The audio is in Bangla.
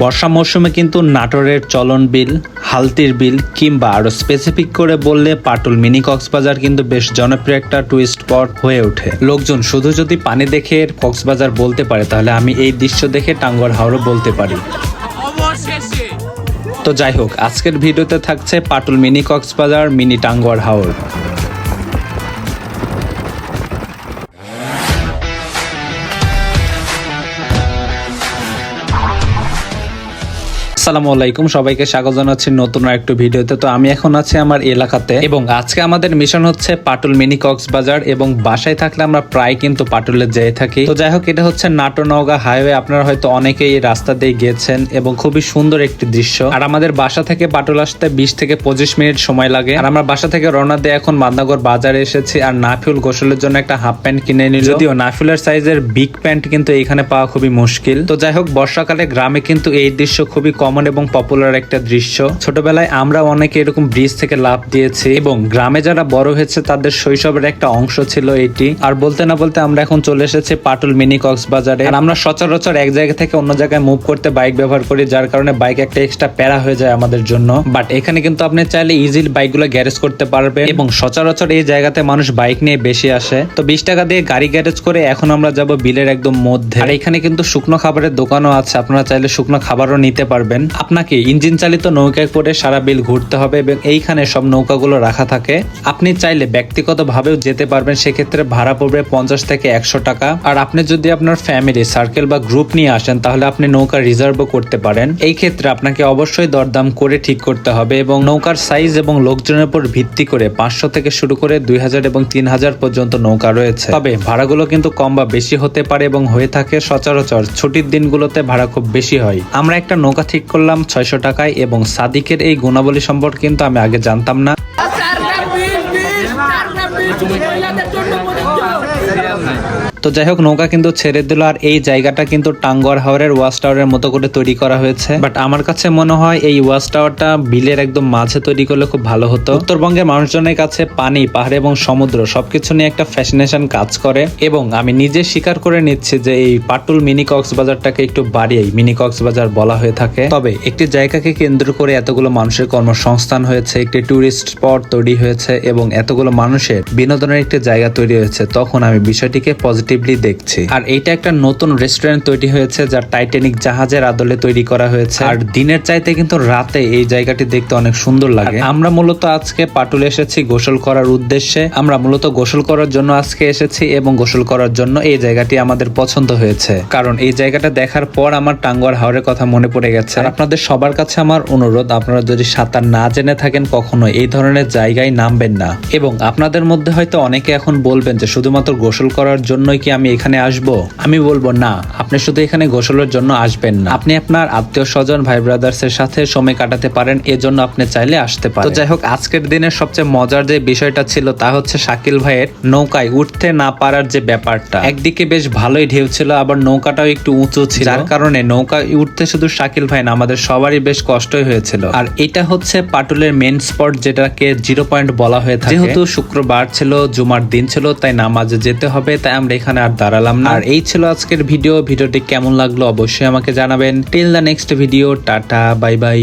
বর্ষা মৌসুমে কিন্তু নাটোরের চলন বিল হালতির বিল কিংবা আরও স্পেসিফিক করে বললে পাটুল মিনি কক্সবাজার কিন্তু বেশ জনপ্রিয় একটা টুরিস্ট স্পট হয়ে ওঠে। লোকজন শুধু যদি পানি দেখে কক্সবাজার বলতে পারে তাহলে আমি এই দৃশ্য দেখে টাঙ্গর হাওড়ও বলতে পারি। তো যাই হোক আজকের ভিডিওতে থাকছে পাটুল মিনি কক্সবাজার মিনি টাঙ্গর হাওর। আসসালামু আলাইকুম। সবাইকে স্বাগত জানাচ্ছি নতুন একটু ভিডিওতে। তো আমি এখন আছি আমার এলাকাতে এবং আজকে আমাদের মিশন হচ্ছে পাটুল মিনি কক্সবাজার এবং বাসায় থাকলে আমরা প্রায় কিন্তু পাটুলে যেয়ে থাকি। তো যাই হোক, এটা হচ্ছে নাটো নওগাঁ হাইওয়ে। আপনারা হয়তো অনেকেই রাস্তা দিয়ে গিয়েছেন এবং খুবই সুন্দর একটি দৃশ্য। আর আমাদের বাসা থেকে পাটুল আসতে বিশ থেকে পঁচিশ মিনিট সময় লাগে। আর আমরা বাসা থেকে রওনা দিয়ে এখন মাদনাগর বাজারে এসেছি আর নাফিউল গোসলের জন্য একটা হাফ প্যান্ট কিনে নিল। যদিও নাফিউলের সাইজের বিগ প্যান্ট কিন্তু এখানে পাওয়া খুবই মুশকিল। তো যাই হোক, বর্ষাকালে গ্রামে কিন্তু এই দৃশ্য খুবই কমন এবং পপুলার একটা দৃশ্য। ছোটবেলায় আমরা অনেকে এরকম ব্রিজ থেকে লাভ দিয়েছি এবং গ্রামে যারা বড় হয়েছে, তাদের শৈশবের একটা অংশ ছিল এটি। আর বলতে না বলতে আমরা এখন চলে এসেছি পাটুল মিনি কক্সবাজারে। আর আমরা সচরাচর এক জায়গা থেকে অন্য জায়গায় মুভ করতে বাইক ব্যবহার করি, যার কারণে বাইক একটা এক্সট্রা প্যারা হয়ে যায় আমাদের জন্য। বাট এখানে কিন্তু আপনি চাইলে ইজিলি বাইকগুলো গ্যারেজ করতে পারবেন এবং সচরাচর এই জায়গাতে মানুষ বাইক নিয়ে বেশি আসে। তো বিশ টাকা দিয়ে গাড়ি গ্যারেজ করে এখন আমরা যাব বিলের একদম মধ্যে। আর এখানে কিন্তু শুকনো খাবারের দোকানও আছে, আপনারা চাইলে শুকনো খাবারও নিতে পারবেন। আপনাকে ইঞ্জিন চালিত নৌকায় করে সারা বিল ঘুরতে হবে এবং এইখানে সব নৌকাগুলো রাখা থাকে। আপনি চাইলে ব্যক্তিগতভাবেও যেতে পারবেন, সেক্ষেত্রে ভাড়া পড়বে পঞ্চাশ থেকে একশো টাকা। আর আপনি যদি আপনার ফ্যামিলি, সার্কেল বা গ্রুপ নিয়ে আসেন, তাহলে আপনি নৌকা রিজার্ভও করতে পারেন। এই ক্ষেত্রে আপনাকে অবশ্যই দরদাম করে ঠিক করতে হবে এবং নৌকার সাইজ এবং লোকজনের উপর ভিত্তি করে পাঁচশো থেকে শুরু করে দুই হাজার এবং তিন হাজার পর্যন্ত নৌকা রয়েছে। তবে ভাড়াগুলো কিন্তু কম বা বেশি হতে পারে এবং হয়ে থাকে সচরাচর। ছুটির দিনগুলোতে ভাড়া খুব বেশি হয়। আমরা একটা নৌকা ঠিক করলাম ছয়শো টাকায় এবং সাদিকের এই গুণাবলী সম্পর্কে কিন্তু আমি আগে জানতাম না। তো যাই হোক, নৌকা কিন্তু ছেড়ে দিল আর এই জায়গাটা কিন্তু টাঙ্গর হাওরের ওয়াচ টাওয়ারের মতো করে তৈরি করা হয়েছে। বাট আমার কাছে মনে হয় এই ওয়াচ টাওয়ারটা বিলের একদম মাঝে তৈরি করলে খুব ভালো হতো। উত্তরবঙ্গের মানুষজনের কাছে পানি, পাহাড় এবং সমুদ্র সবকিছু নিয়ে একটা ফ্যাসিনেশন কাজ করে এবং আমি নিজে স্বীকার করে নিচ্ছি যে এই পাটুল মিনি কক্সবাজারটাকে একটু বাড়িয়েই মিনি কক্সবাজার বলা হয়ে থাকে। তবে একটি জায়গাকে কেন্দ্র করে এতগুলো মানুষের কর্মসংস্থান হয়েছে, একটি টুরিস্ট স্পট তৈরি হয়েছে এবং এতগুলো মানুষের বিনোদনের একটি জায়গা তৈরি হয়েছে, তখন আমি বিষয়টিকে পজিটিভলি দেখছি। আর এইটা একটা নতুন রেস্টুরেন্ট তৈরি হয়েছে যা টাইটানিক জাহাজের আদলে তৈরি করা হয়েছে। আর দিনের চাইতে কিন্তু রাতে এই জায়গাটি দেখতে অনেক সুন্দর লাগে। আমরা মূলত আজকে পাটুলে এসেছি গোসল করার উদ্দেশ্যে। আমরা মূলত গোসল করার জন্য আজকে এসেছি এবং গোসল করার জন্য এই জায়গাটি আমাদের পছন্দ হয়েছে। কারণ এই জায়গাটা দেখার পর আমার টাঙ্গুয়ার হাওরের কথা মনে পড়ে গেছে। আর আপনাদের সবার কাছে আমার অনুরোধ আপনারা যদি সাঁতার না জেনে থাকেন কখনো এই ধরনের জায়গায় নামবেন না। এবং আপনাদের মধ্যে হয়তো অনেকে এখন বলবেন যে শুধুমাত্র গোসল করার জন্যই কি আমি এখানে আসব? আমি বলব, না, আপনি শুধু এখানে গোসলের জন্য আসবেন না। আপনি আপনার আত্মীয় স্বজন ভাই ব্রাদার্স এর সাথে সময় কাটাতে পারেন, এজন্য আপনি চাইলে আসতে পারেন। তো যাই হোক, আজকের দিনের সবচেয়ে মজার যে বিষয়টা ছিল তা হচ্ছে শাকিল ভাইয়ের নৌকায় উঠতে না পারার যে ব্যাপারটা। একদিকে বেশ ভালোই ঢেউ ছিল, আবার নৌকাটাও একটু উঁচু ছিল। যার কারণে নৌকায় উঠতে শুধু শাকিল ভাই না, আমাদের সবারই বেশ কষ্টই হয়েছিল। আর এটা হচ্ছে পাটুলের মেন স্পট যেটাকে জিরো পয়েন্ট বলা হয়ে থাকে। যেহেতু শুক্রবার ছিল, জুমার দিন ছিল, তাই নামাজে যেতে হবে, তাই আমরা এখানে আর দাঁড়ালাম না। আর এই ছিল আজকের ভিডিও। ভিডিওটি কেমন লাগল অবশ্যই আমাকে জানাবেন। Till the next video tata bye bye